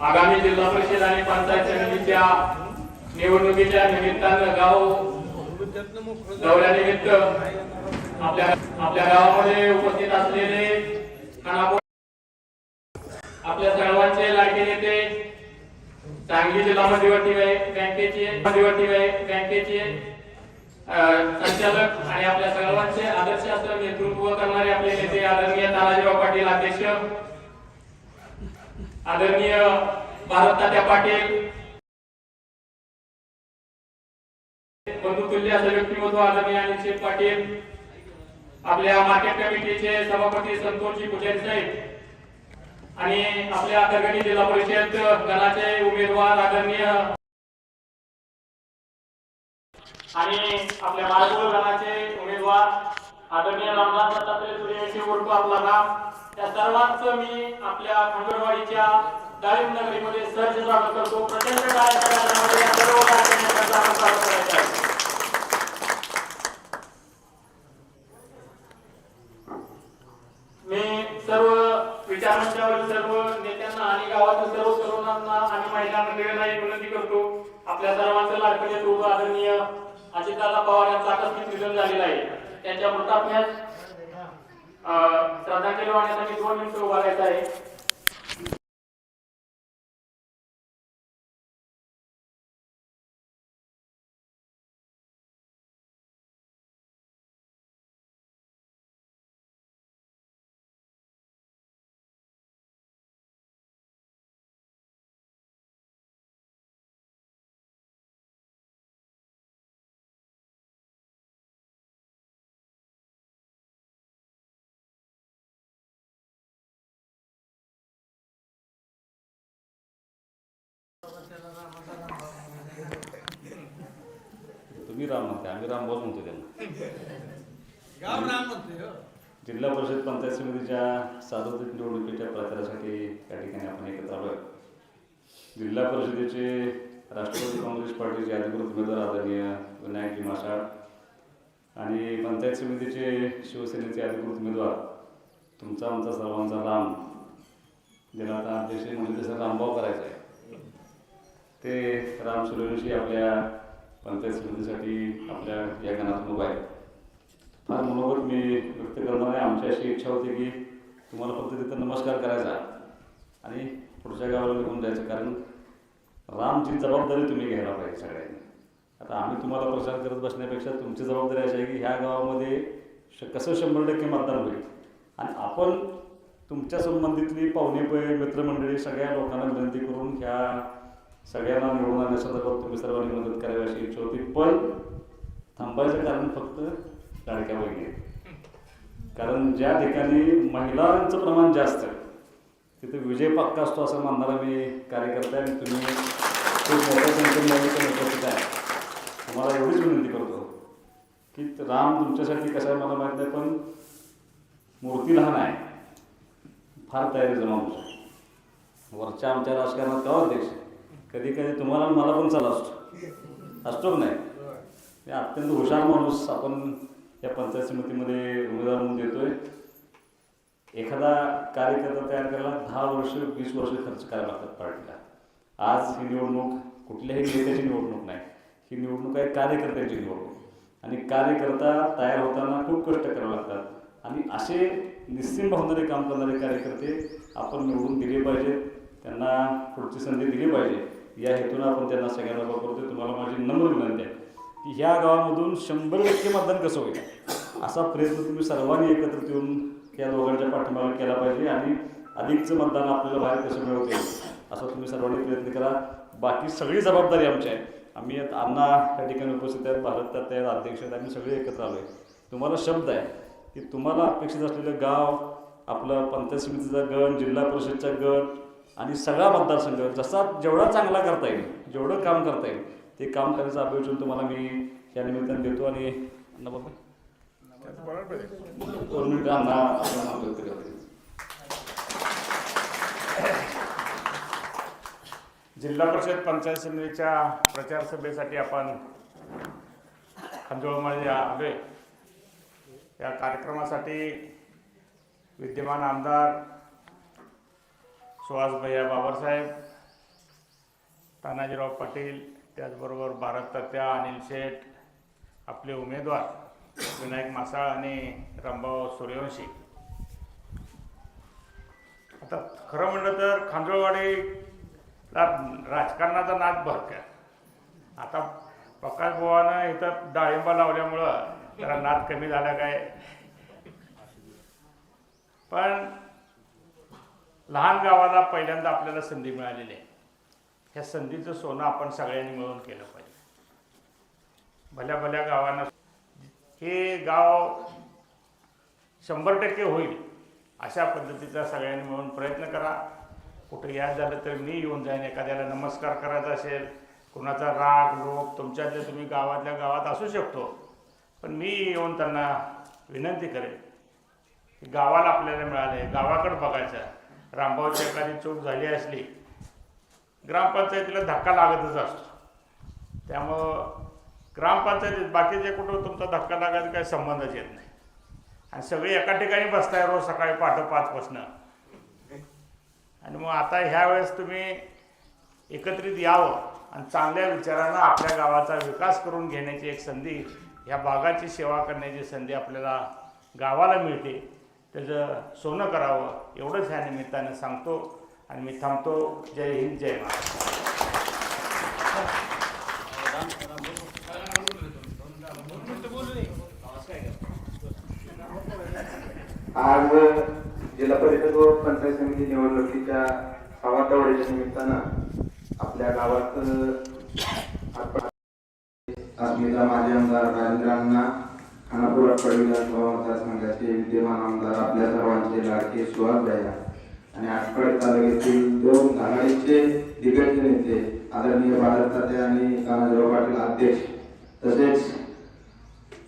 आगामी जिल्हा परिषद आणि पंचायत समितीच्या निवडणुकीच्या निमित्तानं गाव दौऱ्यानिमित्त आपल्या आपल्या गावामध्ये उपस्थित असलेले आपल्या सर्वांचे लाडके नेते सांगली जिल्हा मध्यवर्ती बँकेचे मध्यवर्ती बँकेचे संचालक आणि आपल्या सर्वांचे आदर्श असं नेतृत्व करणारे आपले नेते आदरणीय तानाजीराव पाटील अध्यक्ष आदरणीय भारत तात्या पाटील बंधुतुल्य असं व्यक्तिमत्व आदरणीय अनिल पाटील आपल्या मार्केट कमिटीचे सभापती संतोषजी पुजारी साहेब आणि आपल्या परभणी जिल्हा परिषद गणाचे उमेदवार आदरणीय आणि आपल्या बाळगोळ गणाचे उमेदवार आदरणीय रामदास दत्तात्रय सूर्यवंशी उर्फ आपला नाम त्या सर्वांच मी आपल्या खंडोळवाडीच्या डाळिंब नगरीमध्ये सहज स्वागत करतो. प्रचंड कार्यक्रमामध्ये सर्व कार्यक्रमांचा आपण स्वागत करायचं आहे मी सर्व विचारांच्यावरील सर्व नेत्यांना आणि गावातील सर्व तरुणांना आणि महिला मंडळींना एक विनंती करतो. आपल्या सर्वांचं लाडकं नेतृत्व आदरणीय अजितदादा पवार यांचं आकस्मिक निधन झालेलं आहे. त्यांच्या मृतात्म्यात श्रद्धांजली वाहण्यासाठी दोन मिनिटं उभारायचं आहे. तुम्ही राम म्हणते आम्ही रामभाऊ म्हणतो त्यांना. राम हो. जिल्हा परिषद पंचायत समितीच्या सार्वत्रिक निवडणुकीच्या प्रचारासाठी या ठिकाणी आपण एकत्र आलो जिल्हा परिषदेचे राष्ट्रवादी काँग्रेस पार्टीचे अधिकृत उमेदवार आदरणीय विनायकजी मासाळ आणि पंचायत समितीचे शिवसेनेचे अधिकृत उमेदवार तुमचा आमचा सर्वांचा राम. ज्याला आता अध्यक्ष म्हणजे तसं रामभाव करायचा आहे. ते राम सुरेशी आपल्या पंचायत समितीसाठी आपल्या या गणातून उभा आहे फार मनोगत मी व्यक्त करणार आहे. आमची अशी इच्छा होती की तुम्हाला फक्त तिथं नमस्कार करायचा आणि पुढच्या गावाला निघून जायचं. कारण रामची जबाबदारी तुम्ही घ्यायला पाहिजे सगळ्यांनी. आता आम्ही तुम्हाला प्रचार करत बसण्यापेक्षा तुमची जबाबदारी अशी आहे की ह्या गावामध्ये श कसं शंभर टक्के मतदान होईल? आणि आपण तुमच्या संबंधितली पाहुणे पै मित्रमंडळी सगळ्या लोकांना विनंती करून ह्या सगळ्यांना निवडून आणण्यासंदर्भात तुम्ही सर्वांनी मदत करावी अशी इच्छा होती. पण थांबायचं कारण फक्त लाडक्या बहिणी कारण ज्या ठिकाणी महिलांचं प्रमाण जास्त आहे तिथे विजय पक्का असतो असं मानणारा मी कार्यकर्ता आहे आणि तुम्ही खूप मोठ्या संख्येने उपस्थित आहे. तुम्हाला एवढीच विनंती करतो की राम तुमच्यासाठी कसं आहे मला माहीत नाही पण मूर्ती लहान आहे. फार तयारी जमावून वरच्या आमच्या राजकारणात का अध्यक्ष कधी कधी तुम्हाला मला पण चालू असतो. असतो नाही? मी अत्यंत हुशार माणूस आपण या पंचायत समितीमध्ये उमेदवार म्हणून देतोय. एखादा कार्यकर्ता तयार करायला दहा वर्ष वीस वर्ष खर्च करायला लागतात पार्टीला. आज ही निवडणूक कुठल्याही नेत्याची निवडणूक नाही. ही निवडणूक आहे कार्यकर्त्याची निवडणूक. आणि कार्यकर्ता तयार होताना खूप कष्ट करावे लागतात. आणि असे निस्सिम भावनारे काम करणारे कार्यकर्ते आपण निवडून दिले पाहिजेत. त्यांना पुढची संधी दिली पाहिजे. या हेतून आपण त्यांना सगळ्यांना वापरतोय तुम्हाला माझी नम्र विनंती आहे की ह्या गावामधून शंभर टक्के मतदान कसं होईल? असा प्रयत्न तुम्ही सर्वांनी एकत्रित येऊन या दोघांच्या पाठिंबाला केला पाहिजे आणि अधिकचं मतदान आपल्याला बाहेर कसं मिळवते असा तुम्ही सर्वांनी प्रयत्न करा. बाकी सगळी जबाबदारी आमची आहे. आम्ही अण्णा या ठिकाणी उपस्थित आहेत भारत आहेत अध्यक्ष आहेत आम्ही सगळे एकत्र आलो आहे. तुम्हाला शब्द आहे की तुम्हाला अपेक्षित असलेलं गाव आपलं पंचायत समितीचा गण जिल्हा परिषदचा गट आणि सगळा मतदारसंघ जसा जेवढा चांगला करता येईल जेवढं काम करता येईल ते काम करण्याचं अभिवचन तुम्हाला मी या निमित्तानं देतो आणि जिल्हा परिषद पंचायत समितीच्या प्रचार सभेसाठी आपण खंजोळमध्ये आलोय. या कार्यक्रमासाठी विद्यमान आमदार सुहास भैया बाबासाहेब तानाजीराव पाटील त्याचबरोबर भारत तत्या अनिल शेठ आपले उमेदवार विनायक मासाळ आणि रामभाऊ सूर्यवंशी. आता खरं म्हणलं तर खांजोळवाडीला राजकारणाचा नाद भरका आता प्रकाश बुवानं इथं डाळिंबा लावल्यामुळं जरा नाद कमी झाला काय? पण लहान गावाला पहिल्यांदा आपल्याला संधी मिळालेली आहे. ह्या संधीचं सोनं आपण सगळ्यांनी मिळून केलं पाहिजे. भल्या भल्या गावांना हे गाव शंभर टक्के होईल अशा पद्धतीचा सगळ्यांनी मिळून प्रयत्न करा. कुठं या झालं तर मी येऊन जाईन एखाद्याला नमस्कार करायचा असेल कुणाचा राग लोक तुमच्यातल्या तुम्ही गावातल्या गावात असू शकतो. पण मी येऊन त्यांना विनंती करेन की गावाला आपल्याला मिळाले गावाकडं बघायचं रामभाऊची एखादी चूक झाली असली ग्रामपंचायतीला धक्का लागतच असतो. त्यामुळं ग्रामपंचायतीत बाकीचे कुठं तुमचा धक्का लागायचा काही संबंधच येत नाही. आणि सगळे एका ठिकाणी बसताय रोज सकाळी पहाटे आणि मग आता ह्या वेळेस तुम्ही एकत्रित यावं आणि चांगल्या विचारानं आपल्या गावाचा विकास करून घेण्याची एक संधी ह्या भागाची सेवा करण्याची संधी आपल्याला गावाला मिळते. त्याचं सोनं करावं एवढंच ह्या निमित्तानं सांगतो आणि मी थांबतो. जय हिंद जय महाराष्ट्र. आज जिल्हा परिषद व पंचायत समिती निवडणुकीच्या सव्वा दौऱ्याच्या निमित्तानं आपल्या गावात आपण अस्मिता माजी आमदार राजेंद्र अण्णा खानापूर अप्पड विधानसभा विद्यमान आमदार आपल्या सर्वांचे लाडके सुहास भैया आणि आटपाडी तालुक्यातील दोन आघाडीचे दिग्गज नेते आदरणीय भारत तात्या आणि तानाजीराव पाटील अध्यक्ष तसेच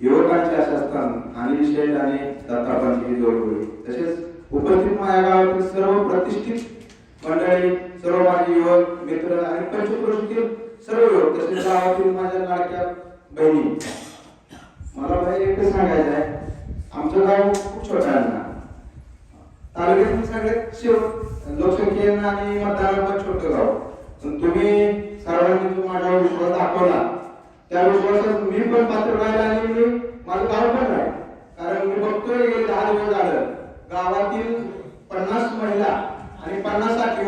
युवकांचे आशास्थान अनिल शेठ आणि दत्तापांची जोडगोळी तसेच उपस्थित माझ्या गावातील सर्व प्रतिष्ठित मंडळी सर्व माझे युवक मित्र आणि पंचक्रोशीतील सर्व युवक तसेच गावातील माझ्या लाडक्या बहिणी. मला भाई एकच सांगायचं आहे. आमचं गाव खूप छोटं आहे ना. तालुक्यातून सगळ्यात शेव लोकसंख्येनं आणि मतदानात पण छोटं गाव. पण तुम्ही सर्वांनी जो माझ्यावर विश्वास दाखवला त्या विश्वासात मी पण पात्र राहिला आणि मी माझं गाव पण राहील. कारण मी बघतोय गेले दहा दिवस झालं गावातील पन्नास महिला आणि पन्नास साठ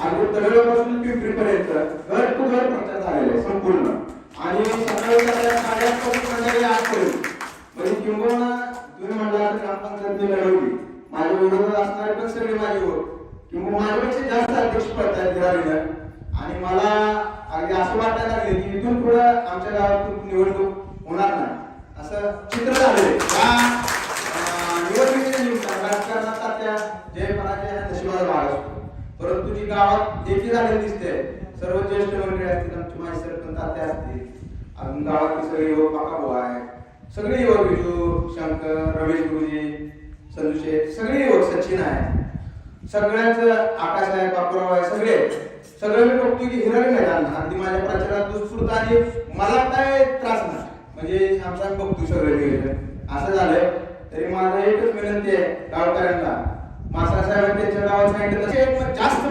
आणि तळेपासून पिंपरीपर्यंत घर टू घर प्रचार झालेला आहे संपूर्ण. आणि सकाळी सकाळी साडेआठपासून मंडळी आठपर्यंत म्हणजे किंबहुना तुम्ही म्हणला तर ग्रामपंचायत मी लढवली बरोबर विरोधात असणारे पण सगळे माझे युवक किंवा माझ्यापेक्षा जास्त अध्यक्ष पडतायत दिवाळीला आणि मला अगदी असं वाटायला लागले की इथून पुढे आमच्या गावात निवडणूक होणार नाही. असं चित्र झाले या निवडणुकीच्या निमित्तानं राजकारणात त्या जय पराजय हा नशिबाचा भाग असतो. परंतु जी गावात एकी झालेली दिसते सर्व ज्येष्ठ मंडळी असतील आमची माझे सरपंच तात्या असतील अजून गावातले सगळे युवक बाकाभाऊ आहे सगळे युवक विजू शंकर रमेश गुरुजी संजू सगळे युवक सचिन आहे सगळ्याच आकाश आहे बापूराव आहे सगळे. सगळे मी बघतो की हिरावी मैदान. अगदी माझ्या प्रचारात उत्स्फूर्त आणि मला काय त्रास नाही. म्हणजे आमचा बघतो सगळे असं झालंय तरी माझं एकच विनंती आहे गावकऱ्यांना. मासा साहेब त्यांच्या गावात सांगितलं तसे एक जास्त